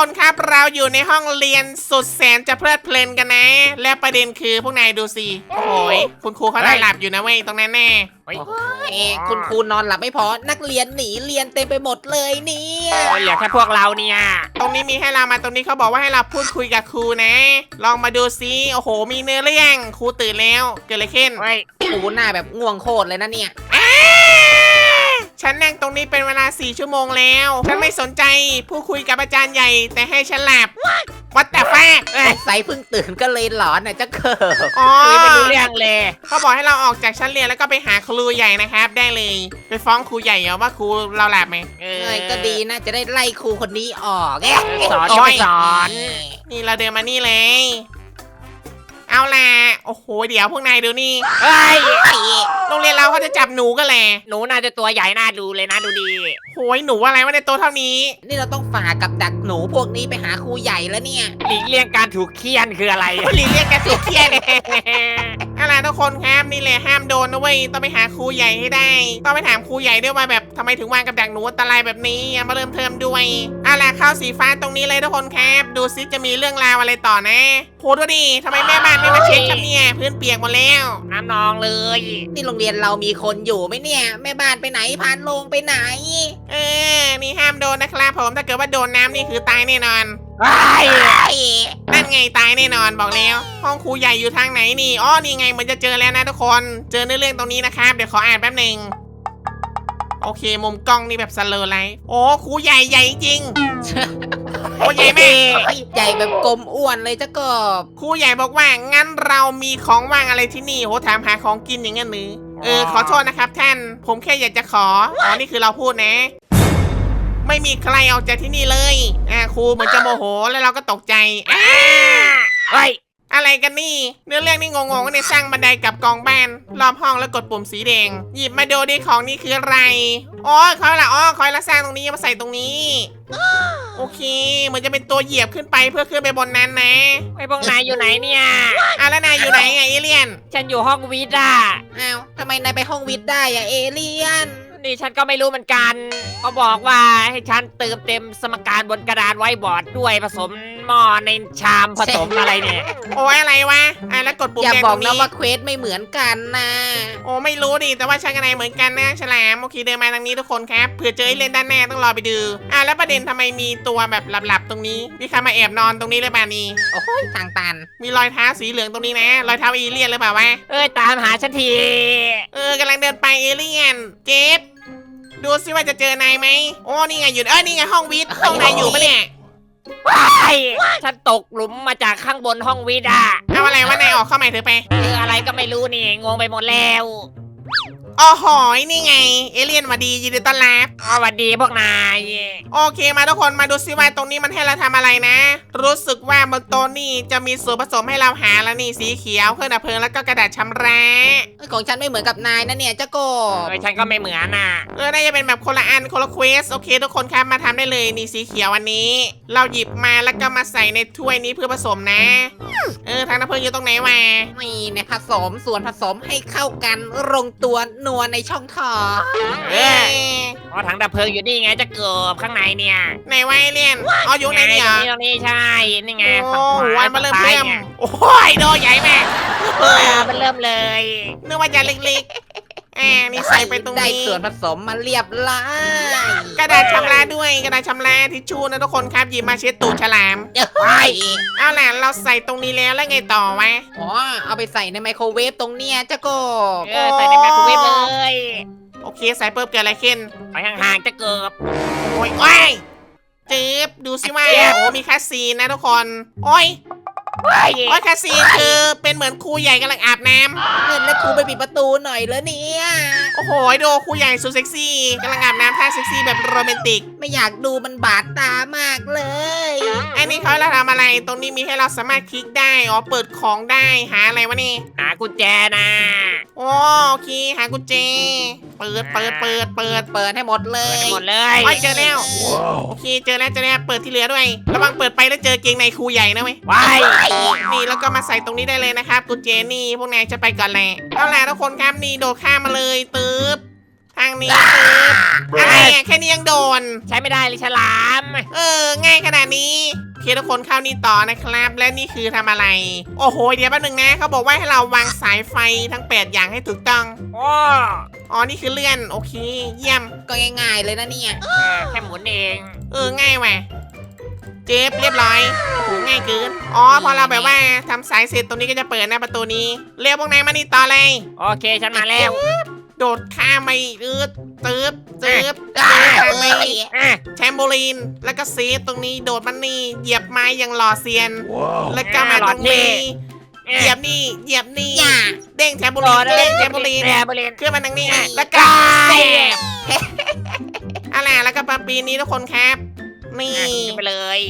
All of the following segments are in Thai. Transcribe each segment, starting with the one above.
คนครับเราอยู่ในห้องเรียนสุดแสนจะเพลิดเพลินกันนะ และประเด็นคือพวกนายดูสิโอ้โหยคุณครูเขาได้หลับอยู่นะเว้ยตรงนั้นแน่เฮ้ยเอ้คุณครูนอนหลับไม่พอนักเรียนหนีเรียนเต็มไปหมดเลยเนี่ยโอ้ยเหลือแค่พวกเราเนี่ย ตรงนี้มีให้เรามาตรงนี้เขาบอกว่าให้เราพูดคุยกับครูนะ ลองมาดูซิโอ้โห มีเนื้อเรื่องครูตื่นแล้วเกิดอะไรขึ้นเฮ้ย ครูหน้าแบบง่วงโคตรเลยนะเนี่ยอ้า ฉันนั่งตรงนี้เป็นเวลาสี่ชั่วโมงแล้ว ฉันไม่สนใจผู้คุยกับอาจารย์ใหญ่ แต่ให้ฉันหลับวัดแต่แฟกสงสัยเพิ่งตื่นก็เลยหลอนน่ะเจ้าเกิบอ๋อคุยไม่รู้เรื่องเลยเขาบอกให้เราออกจากชั้นเรียนแล้วก็ไปหาครูใหญ่นะครับ ได้เลย ไปฟ้องครูใหญ่เหรอว่าครูเราหลับไหมเอเอ้ยก็ดีนะจะได้ไล่ครูคนนี้ออกแกสอนก็ไม่สอน นี่เราเดินมานี่เลยเอาล่ะโอ้โห เดี๋ยวพวกนายดูนี่เฮ้ย โรงเรียนเราเขาจะจับหนูกันแหละหนูน่าจะตัวใหญ่น่าดูเลยนะดูดีโหยหนูอะไรวะในโตะเท่านี้ นี่เราต้องฝากกับดักหนูพวกนี้ไปหาครูใหญ่แล้วเนี่ย หลีกเลี่ยงการถูกเคี่ยนคืออะไร หลีเรียกแกสุดเทียนเอาล่ะทุกคนครับนี่แหละห้ามโดนนะเว้ยต้องไปหาครูใหญ่ให้ได้ ต้องไปถามครูใหญ่ด้วยว่าแบบทำไมถึงวางกับดักหนูอันตรายแบบนี้อย่ามาเริ่มเทอมด้วยเอาล่ะเข้าสีฟ้าตรงนี้เลยทุกคนครับ ดูซิจะมีเรื่องราวอะไรต่อนะโหดูดิทำไมแม่บ้านไม่มาเช็คครับเนี่ยพื้นเปียกหมดแล้วน้ำนองเลย นี่โรงเรียนเรามีคนอยู่ไหมเนี่ย แม่บ้านไปไหนพานโลงไปไหนเออนี่ห้ามโดนนะครับผมถ้าเกิดว่าโดนน้ำนี่คือตายแน่นอนเฮ้ยนั่นไงตายแน่นอนบอกแล้ว ห้องครูใหญ่อยู่ทางไหนนี่อ๋อนี่ไงเหมือนจะเจอแล้วนะทุกคนเจอเนื้อเรื่องตรงนี้นะครับเดี๋ยวขออ่านแป๊บหนึ่งโอเค มุมกล้องนี่แบบสโลว์ไลท์โอ้ครูใหญ่ใหญ่จริงโอ้ใหญ่แม่ใหญ่แบบกลมอ้วนเลยเจ้ากบครูใหญ่บอกว่างั้นเรามีของว่างอะไรที่นี่โหถามหาของกินอย่างงั้นหรือ เออขอโทษนะครับท่าน ผมแค่อยากจะขอ อ๋อ นี่คือเราพูดนะ ไม่มีใครออกจากที่นี่เลย อ่าครูเหมือนจะโมโหแล้วเราก็ตกใจอ่าเฮ้ยอะไรกันนี่ เนื้อเรื่องนี่งงๆเนี่ยสร้างบันไดกับกองบ้านรอบห้องแล้วกดปุ่มสีแดง หยิบมาดูดิของนี่คืออะไร อ๋อคอยละอ๋อคอยละสร้างตรงนี้มาใส่ตรงนี้ โอเคเหมือนจะเป็นตัวเหยียบขึ้นไปเพื่อขึ้นไปบนนั้นนะไอ้พวกนายอยู่ไหนเนี่ยอะแล้วนายอยู่ไหนไงเอเลียนฉันอยู่ห้องวิทย์อะอ้าวทำไมนายไปห้องวิทย์ได้อะเอเลียน นี่ฉันก็ไม่รู้เหมือนกันเขาบอกว่าให้ฉันเติมเต็มสมการบนกระดานไว้บอร์ดด้วยผสม หม้อในชามผสมอะไรเนี่ย โอ้ยอะไรวะอะแล้วกดปุ่มอย่าแดงบตอรกงนะนี้ว่าเควสไม่เหมือนกันนะโอ้ไม่รู้ดิแต่ว่าชันกับนายเหมือนกันนะฉลามโอเคเดินมาทางนี้ทุกคนครับเผื่อเจอไอ้เล่นด้านหน้าต้องรอไปดูอะแล้วประเด็นทำไมมีตัวแบบหลับๆตรงนี้มีใครมาแอบนอนตรงนี้เลยป่านี่โอ้ยทางตันมีรอยเท้าสีเหลืองตรงนี้นะรอยเท้าเอเลี่ยนหรือเปล่าวะเอ้ยตามหาฉันทีเออกำลังเดินไปเอเลี่ยนเจฟดูซิว่าจะเจอนายไหมโอ้นี่ไงอยู่เอ้ยนี่ไงห้องวิทย์ห้องนายอยู่ปะเนี่ย ไอ้ฉันตกหลุมมาจากข้างบนห้องวิทย์อะเอาอะไรวะนายออกเข้าใหม่เถอะไป เอออะไรก็ไม่รู้นี่งงไปหมดแล้ว อ๋อหอยนี่ไง เอเลี่ยนหวัดดียินดีต้อนรับสวัสดีพวกนายโอเคมาทุกคนมาดูซิว่าตรงนี้มันให้เราทำอะไรนะ รู้สึกว่าบนโต๊ะนี่จะมีส่วนผสมให้เราหาแล้วนี่สีเขียวเครื่องดับเพลิงแล้วก็กระดาษชำระเอ้ยของฉันไม่เหมือนกับนายนะเนี่ยเจ้ากบเออฉันก็ไม่เหมือนน่ะ เออน่าจะเป็นแบบคนละอันคนละเควสโอเค ทุกคนครับมาทำได้เลยนี่สีเขียวอันนี้ เราหยิบมาแล้วก็มาใส่ในถ้วยนี้เพื่อผสมนะ เออทางดับเพลิงอยู่ตรงไหนวะ นี่เนี่ยผสมส่วนผสมให้เข้ากันลงตัวนัวในช่องท้องเออเพราะถังดับเพลิงอยู่นี่ไงจะเกิบข้างในเนี่ยไหนวะเอเลี่ยนอ๋ออยู่ไหนเนี่ยตรงนี้ตรงนี้ใช่ นี่ไงโอ้ฝั่งขโหวาอันมาเริ่มฝั่งเริ่ซ้ายมเนี่ยโอ้ยโดใหญ่แม่เออมันเริ่มเลย นึกว่าจะเล็กๆ อ่านี่ใส่ไปตรงได้นี้ ส่วนผสมมาเรียบร้อยกระดาษชำระด้วยกระดาษชำระทิชชู่นะทุกคนครับหยิบมาเช็ดตูดฉลามเอ้ยเอาล่ะเราใส่ตรงนี้แล้วแล้วไงต่อวะ อ๋อเอาไปใส่ในไมโครเวฟตรงเนี้ยเจ้ากบเออใส่ในแมคโครเวฟเลยโอเคใส่เปิบเกิดอะไรขึ้น ไปห่างๆจะเกิบ โอ้ยโอ้ยจืบดูสิว่าเจ็บโอ้ มีคาซีนนะทุกคน โอ้ยเฮ้ย โอ้ยคาซีนคือเป็นเหมือนครูใหญ่กำลังอาบน้ำเงินแล้วครูไปปิดประตูหน่อยแล้วเนี่ยโอ้โหดูครูใหญ่สุดเซ็กซี่กำลังอาบน้ำท่าเซ็กซี่แบบโรแมนติก ไม่อยากดูมันบาดตามากเลยอันนี้เขาให้เราทำอะไรตรงนี้มีให้เราสามารถคลิกได้อ๋อเปิดของได้หาอะไรวะนี่หากุญแจนะ โอ้โอเคหากุญแจเปิดเปิดเปิดเปิดเปิดให้หมดเลเปิดยให้หมดเลยโอ้ยเจอแล้วโอเคเจอแล้วเจอแล้วเปิดที่เหลือด้วยระวังเปิดไปแล้วเจอเกงในครูใหญ่นะเว้ย ว้ายนี่แล้วก็มาใส่ตรงนี้ได้เลยนะครับกุญแจนี่พวกนายจะไปก่อนแหละเอาล่ะทุกคนครับนี่โดดข้ามมาเลยตืบ ททางนี้ปึ๊บอะไรอะแค่นี้ยังโดน ใช้ไม่ได้เลยฉลาม เออ ง่ายขนาดนี้โอเคทุกคนเข้านี่ต่อนะครับ และนี่คือทำอะไร โอ้โห เดี๋ยวแป๊บนึงนะเขาบอกว่าให้เราวางสายไฟทั้ง 8 อย่างให้ถูกต้อง โอ้อ๋อ นี่คือเลื่อน โอเค เยี่ยม ก็ง่ายๆเลยนะเนี่ยเออแค่หมุนเอง เออ ง่ายว่ะเจ็บเรียบร้อยโอ้โหง่ายเกิน อ๋อ พอเราแบบว่าทำสายเสร็จตรงนี้ก็จะเปิดหน้าประตูนี้ เร็วพวกนายมานี่ต่อเลย โอเคฉันมาแล้ว โดดข้ามไปอืดตืบตืบอะตืบข้ามไปเอ้ยอะแชมโบลีน แล้วก็เซฟตรงนี้โดดมันนี่เหยียบไม้อย่างหล่อเซียน แล้วก็มาตรงนี้เหยียบนี่เหยียบนี่อย่า เด้งแชมโบลีนเด้งแชมโบลีนแชมโบลีนขึ้นมาทางนี้อะแล้วก็เซเซฟอะไรแล้วก็ปาปีนี้ทุกคนครับนี่ขึ้นไปเลย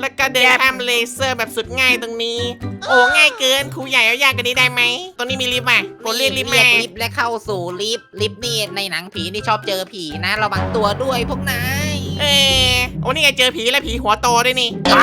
แล้วก็เดินข้ามเลเซอร์แบบสุดง่ายตรงนี้ โอ้ง่ายเกินครูใหญ่เอายากกว่านี้ได้ไหมตรงนี้มีลิฟต์อะกดเรียกลิฟต์เรียมากลิฟต์และเข้าสู่ลิฟต์ลิฟต์นี่ในหนังผีนี่ชอบเจอผีนะระวังตัวด้วยพวกนายเออโอ้นี่ไงเจอผีแล้วผีหัวโตด้วยนี่ไป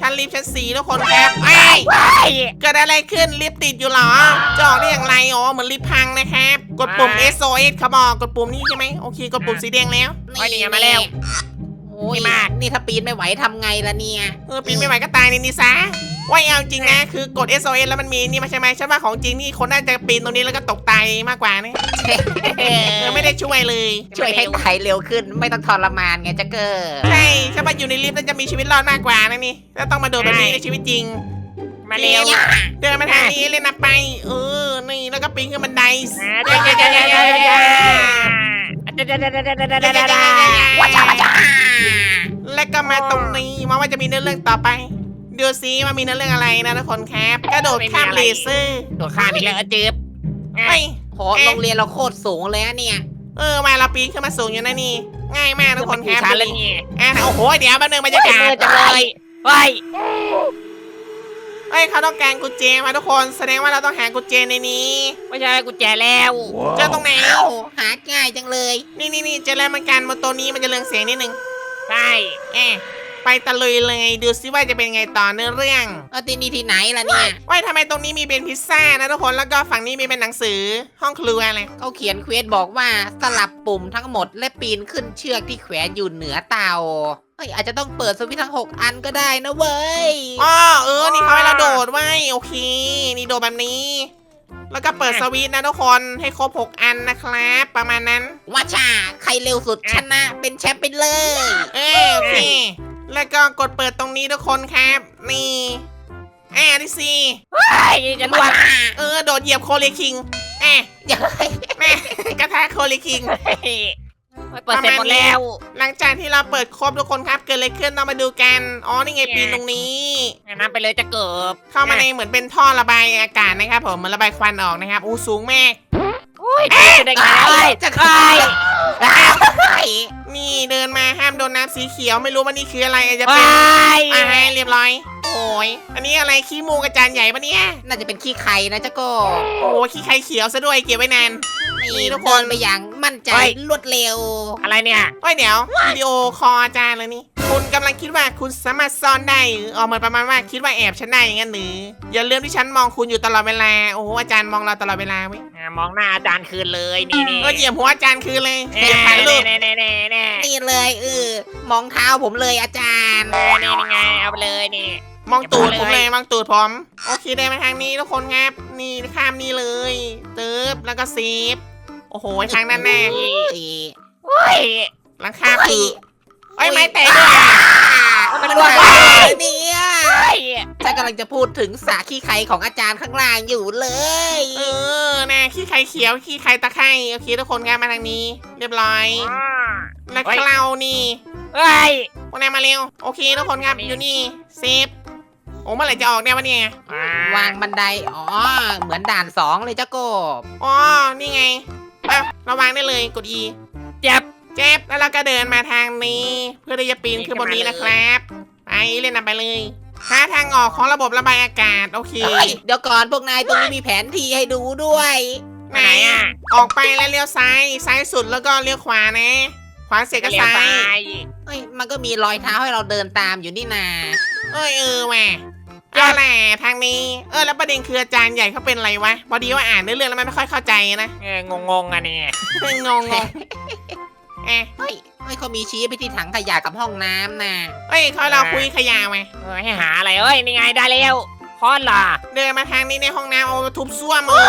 ชั้นลิฟต์ชั้นสี่ทุกคนครับไอ้ยว้ายเกิดอะไรขึ้นลิฟต์ติดอยู่เหรอจะออกได้อย่างไรอ๋อเหมือนลิฟต์พังนะครับ กดปุ่ม SOS เขาบอกกดปุ่มนี้ใช่ไหมโอเคกดปุ่มสีแดงแล้ว โอ้ยนี่ไงมาแล้ว โอ้ยนี่มาก นี่ถ้าปีนไม่ไหวทำไงล่ะเนี่ย เออปีนไม่ไหวก็ตายในนี้ซะว่าเอาจริงนะ คือกด SOS แล้วมันมีนี่มาใช่ไหมฉันว่าของจริงนี่คนน่าจะปีนตรงนี้แล้วก็ตกตายมากกว่านะเออไม่ได้ช่วยเลย ช่วยให้ตายเร็วขึ้น ไม่ต้องทรมานไงจ๊กเกอร์ ใช่ฉันว่าอยู่ในลิฟต์น่าจะมีชีวิตรอดมากกว่านะนี่แล้วต้องมาโดดแบบนี้ในชีวิตจริง มาเร็วเดินมาทางนี้เลยนะไป เออ นี่แล้วก็ปีนขึ้นบันได อ่าเดี๋ยวเดี๋ยวเดี๋ยวเดี๋ยวเดี๋ยวเดี๋ย และก็มาตรงนี้ว่าจะมีเนื้อเรื่องต่อไป ดูซิว่ามีเนื้อเรื่องอะไรนะทุกคนครับกระโดดข้ามเลเซอร์ตัวข้ามอีเลยวเจ็บไอ้ยโหโรงเรียนเราโคตรสูงเลยอเนี่ยเออมาเราปีนขึ้นมาสูงอยู่นะนี่ ง่ายมากทุกคนครับนี่อะโอ้โหเดี๋ยวแป๊บนึงบรรยากาศจัเลยเฮ้ เฮ้ยเขาต้องการกุญแจมาทุกคนแสดงว่าเราต้องหากุญแจในนี้ไม่ใช่กุญแจแล้วเจอตรงไหนเอ้าหาง่ายจังเลย นี่นี่นี่เจอแล้วเหมันกันบนตัวนี้มันจะเรืองเสียงนิดนึงใช่แอะไปตะลุยเลยดูซิว่าจะเป็นไงต่อเนื้อเรื่องเออที่นี่ที่ไหนล่ะเนี่ยว่าทำไมตรงนี้มีเป็นพิซซ่านะทุกคนแล้วก็ฝั่งนี้มีเป็นหนังสือห้องครัวอะไรเขาเขียนเควสบอกว่าสลับปุ่มทั้งหมดและปีนขึ้นเชือกที่แขวนอยู่เหนือเตาเฮ้ ยอาจจะต้องเปิดสวิตช์ทั้ง 6 อันก็ได้นะเว้ยอ๋อเออ นี่เขาให้เราโดดไว้ยโอเค นี่โดดแบบนี้ แล้วก็เปิดสวิตช์นะทุกคนให้ครบ 6 อันนะครับ ประมาณนั้น ว่าชาใครเร็วสุดชนะเป็นแชมป์ไปเลย เออโอเค แล้วก็กดเปิดตรงนี้ทุกคนครับ นี่อ่าดิสิเฮ้ยจะรวว่านเออ โดดเหยียบโคเลคิงแอะเย้ยแม่กระทะโคเลคิง เฮ้ยเปิดเสร็จหมดแล้ว หลังจากที่เราเปิดครบทุกคนครับเกิดอะไรขึ้นเรามาดูกัน อ๋อนี่ไงปีนตรงนี้น้ำไปเลยจะเกิบเข้ามาในเหมือนเป็นท่อระบายอากาศนะครับผมเหมือนระบายควันออกนะครับอู้สูงมากโอ้ยจะได้ไงเอ้ยจะเอ้ยเฮ้ยนี่เดินมาห้ามโดนน้ำสีเขียวไม่รู้ว่านี่คืออะไรอาจจะเอ้เป็นยอ่าให้เรียบร้อย โอ้ยอันนี้อะไรขี้มูกระจานใหญ่ปะเนี่ยน่าจะเป็นขี้ไข่นะเจ้าโก็โอ้ยขี้ไข่เขียวซะด้วยเก็บไว้นาน นี่ทุกคนเดิไปอย่างมั่นใจรวดเร็ว อะไรเนี่ยเฮ้ยเดี๋ยววิดีโอคอลอาจารย์เลยนี่ คุณกำลังคิดว่าคุณสามารถซ่อนได้หรือออกเหมือนประมาณว่าคิดว่าแอบฉันได้อย่างนั้นหรืออย่าลืมที่ฉันมองคุณอยู่ตลอดเวลาโอ้โหอาจารย์มองเราตลอดเวลาเว้ยอ่ามองหน้าอาจารย์คืนเลยนี่นี่ก็เหยียบหัวอาจารย์คืนเลยเน่เหยียบถ่ายรูปเน่เน่เน่เน่นี่เลยเออมองเท้าผมเลยอาจารย์เน่นี่ไงเอาไปเลยนี่ มองตูดเก็บผมไว้เลยเลยมองตูดผมโอเคได้มาทางนี้ทุกคนครับนี่ข้ามนี่เลยเติบแล้วก็ซีฟโอ้โหทางด้านหน้าเอ้ยโอ้ยหลังคาปีเอ้ยไม้แตกด้วย มันมันรวว่านเนี่ยเฮ้ยฉันกำลังจะพูดถึงสาขี้ไข่ของอาจารย์ข้างล่างอยู่เลย เออนะขี้ไข่เขียวขี้ไข่ตะไคร่โอเคทุกคนครับมาทางนี้ เรียบร้อย แล้วเคลานี่เฮ้ยพวกนายมาเร็ว โอเคทุกคนครับอยู่นี่เซฟโอ้เมื่อไหร่จะออกเนี่ยวะเนี่ย วางบันได อ๋อ เหมือนด่านสองเลยเจ้าโกบ อ๋อ นี่ไงอะเราวางได้เลยกด E เจ็บ เจ็บแล้วเราก็เดินมาทางนี้ เพื่อที่จะปีนขึ้นบนนี้นะครับ ไปเล่นนำไปเลยหาทางออกของระบบระบายอากาศโอเค เฮ้ยเดี๋ยวก่อนพวกนายตรงนี้มีแผนที่ให้ดูด้วย ไหนไหนอะ ออกไปแล้วเลี้ยวซ้ายซ้ายสุดแล้วก็เลี้ยวขวานะ ขวาเสร็จก็เลี้ยวซ้าซ้ายยเฮ้ยมันก็มีรอยเท้าให้เราเดินตามอยู่นี่นา เอ้ยเออแหม่เอาแหละทางนี้ เออแล้วประเด็นคืออาจารย์ใหญ่เขาเป็นอะไรวะพอดีว่าอ่านเนื้อเรื่องแล้วมันไม่ค่อยเข้าใจนะเอองงงๆอะนี่งงงง เอ๊ะเฮ้ยเฮ้ยเขามีชี้ไปที่ถังขยะกับห้องน้ำน่ะเฮ้ยเขาเราคุยขยะไหมเออให้หาอะไรเอ้ยนี่ไงได้แล้ว คอนล่ะเดินมาทางนี้ในห้องน้ำเอาทุบซ่วมมือ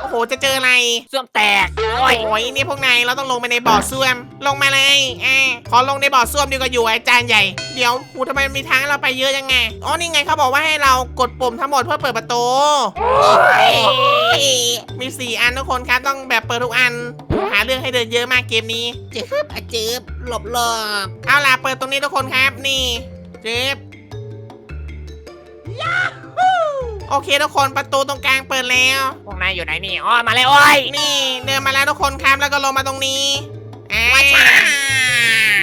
โอ้โหจะเจออะไรส้วมแตกโอ้ยโอ้ยนี่พวกนายเราต้องลงไปในบ่อซ่วม ลงมาเลยอ่าขอลงในบ่อซ่วมดีกว่าอยู่อาจารย์ใหญ่ เดี๋ยวหูทำไมมีทางให้เราไปเยอะยังไง อ๋อนี่ไงเขาบอกว่าให้เรากดปุ่มทั้งหมดเพื่อเปิดประตูเฮ้ยมี4อันทุกคนครับต้องแบบเปิดทุกอัน หาเรื่องให้เดินเยอะมากเกมนี้ จืบอะจืบหลบหลบเอาล่ะเปิดตรงนี้ทุกคนครับนี่เจ็บ โอเคทุกคนประตูตรงกลางเปิดแล้ว พวกนายอยู่ไหนนี่อ๋อมาแล้วโอ้ยนี่เดินมาแล้วทุกคนครับแล้วก็ลงมาตรงนี้อ่าอ่า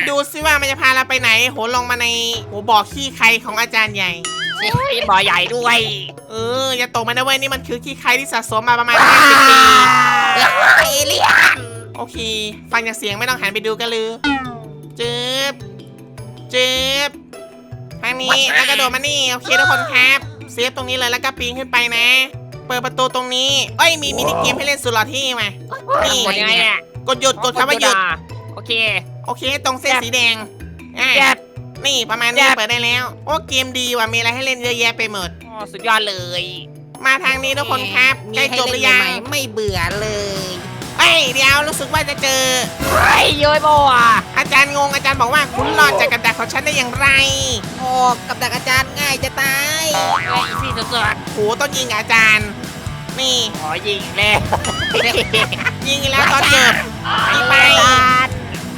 ดูซิว่ามันจะพาเราไปไหน โหลงมาในโหบ่อขี้ใครของอาจารย์ใหญ่โอ้ยบ่อใหญ่ด้วยเอออย่าตกมานะเว้ยนี่มันคือขี้ใครที่สะสมมาประมาณ50ปีเอเลี่ยนโอเค ฟังจากเสียงไม่ต้องหันไปดูกันเลยเจ็บเจ็บ ทางนี้แล้วก็โดดมานี่โอเคทุกคนครับเซฟตรงนี้เลยแล้วก็ปีนขึ้นไปนะ เปิดประตูตรงนี้เอ้ยมีมินิเกมให้เล่นสุดหล่อที่มานี่กดยังไงเนี่ยกดหยุดกดคำว่าหยุดโอเค โอเคตรงเส้นสีแดงอะแจ็บนี่ประมาณนี้แจ็บเปิดได้แล้ว โอ้เกมดีว่ะมีอะไรให้เล่นเยอะแยะไปหมดอ๋อสุดยอดเลย มาทางนี้ทุกคนครับมีใกล้ให้จบหเล่รืนอยังใหม่ๆไม่เบื่อเลยเอ้ยเดี๋ยวรู้สึกว่าจะเจอเฮ้ยเย้ยโบอะอาจารย์งงอาจารย์บอกว่า ฉันได้อย่างไร โอ้กับดักอาจารย์ง่ายจะตายเฮ้ยอีซี่สุดโหต้องยิงกับอาจารย์ นี่ ๆขอยิงแล้วยิงแล้วตอนจบยิงไป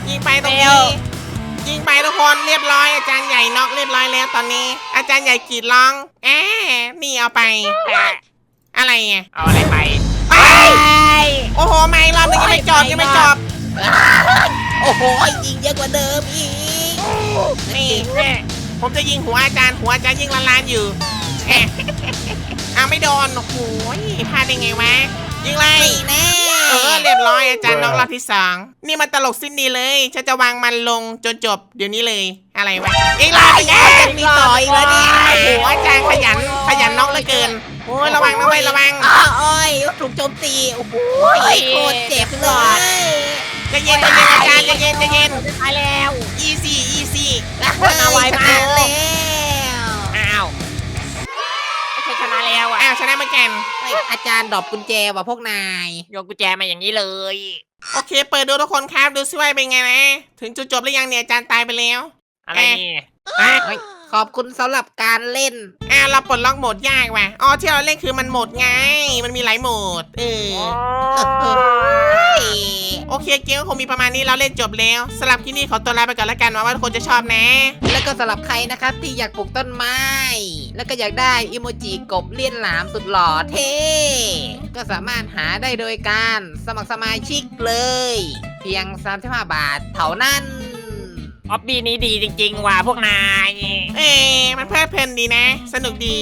ยิงไปตรงเร็นี้วยิงไปทุกคนเรียบร้อย อาจารย์ใหญ่น็อกเรียบร้อยแล้วตอนนี้ อาจารย์ใหญ่กรีดร้องแอบนี่เอาไป อะไรอะเอาอะไรไปไปไป โอ้โหไม่รอบนึงยังไม่จบยังไม่จบ โอ้โห ยิงเยอะกว่าเดิมอีก นี่แม่ผมจะยิงหัวอาจารย์หัวอาจารย์ยิงละลานอยู่แอะอ้าวไม่โดนโอ้โหพลาดได้ไงวะ ยิงเลยนี่แน่เออเรียบร้อยอาจารย์น็อกรอบที่สองนี่มันตลกสิ้นดีเลยฉันจะวางมันลงจนจบเดี๋ยวนี้เลยอะไรวะอีกรอบอีกแล้วมีต่ออีกแล้วเนี่ยโอ้โหอาจารย์ขยันขยันน็อกเหลือเกินโอ้ยระวังนะเว้ยระวัง อ้าวโอ้ยถูกโจมตี โอ้โหโคตรเจ็บเลยใจะเย็นใจะเย็นอาจารย์ใจะเย็นใจะเย็นตายแล้ว easy easy มาไวมากแล้วอ้าวไม่ใช่ชนะแล้วอะอ้าวชนะเหมือนกันเฮ้ยอาจารย์ดรอปกุญแจว่ะพวกนายโยนกุญแจมาอย่างนี้เลย โอเค เปิดดูทุกคนครับดูซิว่าเป็นไงนะถึงจุดจบหรือยังเนี่ยอาจารย์ตายไปแล้วอะไรนี่อะเฮ้ยขอบคุณสำหรับการเล่นอ้าวเราปลดล็อกโหมดยากว่ะ อ๋อที่เราเล่นคือมันโหมดไง มันมีหลายโหมด เออ โอเคเกมก็คงมีประมาณนี้เราเล่นจบแล้วสำหรับที่นี่ขอตัวลาไปก่อนแล้วกันหวังว่าทุกคนจะชอบนะ แล้วก็สำหรับใครนะครับที่อยากปลูกต้นไม้ แล้วก็อยากได้อิโมจิกบเลี่ยนหลามสุดหล่อเท่ก็สามารถหาได้โดยการสมัครสมาชิกเลย เพียง 35 บาทเท่านั้น ออบบี้นี้ดีจริง ๆ ว่ะพวกนาย เอ๊ะมันเพลิดเพลินดีนะ สนุกดี